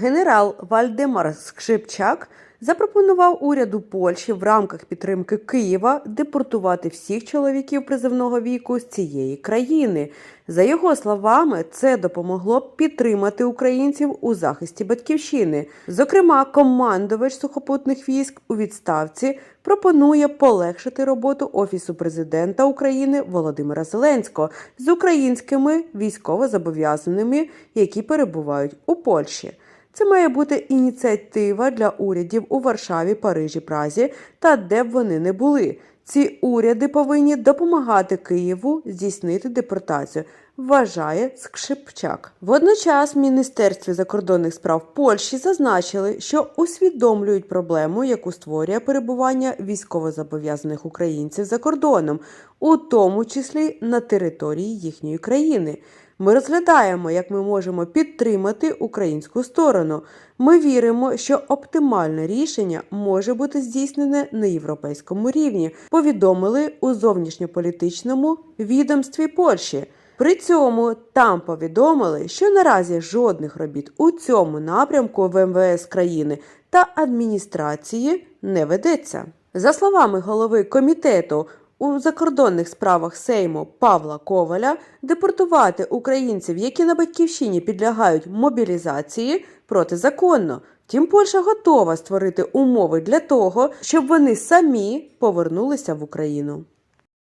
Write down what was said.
Генерал Вальдемар Скшипчак запропонував уряду Польщі в рамках підтримки Києва депортувати всіх чоловіків призивного віку з цієї країни. За його словами, це допомогло б підтримати українців у захисті батьківщини. Зокрема, командувач сухопутних військ у відставці пропонує полегшити роботу Офісу президента України Володимира Зеленського з українськими військовозобов'язаними, які перебувають у Польщі. Це має бути ініціатива для урядів у Варшаві, Парижі, Празі та де б вони не були. Ці уряди повинні допомагати Києву здійснити депортацію, вважає Скшипчак. Водночас в Міністерстві закордонних справ Польщі зазначили, що усвідомлюють проблему, яку створює перебування військовозобов'язаних українців за кордоном, у тому числі на території їхньої країни. Ми розглядаємо, як ми можемо підтримати українську сторону. Ми віримо, що оптимальне рішення може бути здійснене на європейському рівні. Повідомили у зовнішньополітичному відомстві Польщі. При цьому там повідомили, що наразі жодних робіт у цьому напрямку в МВС країни та адміністрації не ведеться. За словами голови комітету у закордонних справах Сейму Павла Коваля, депортувати українців, які на батьківщині підлягають мобілізації, протизаконно. Втім, Польща готова створити умови для того, щоб вони самі повернулися в Україну.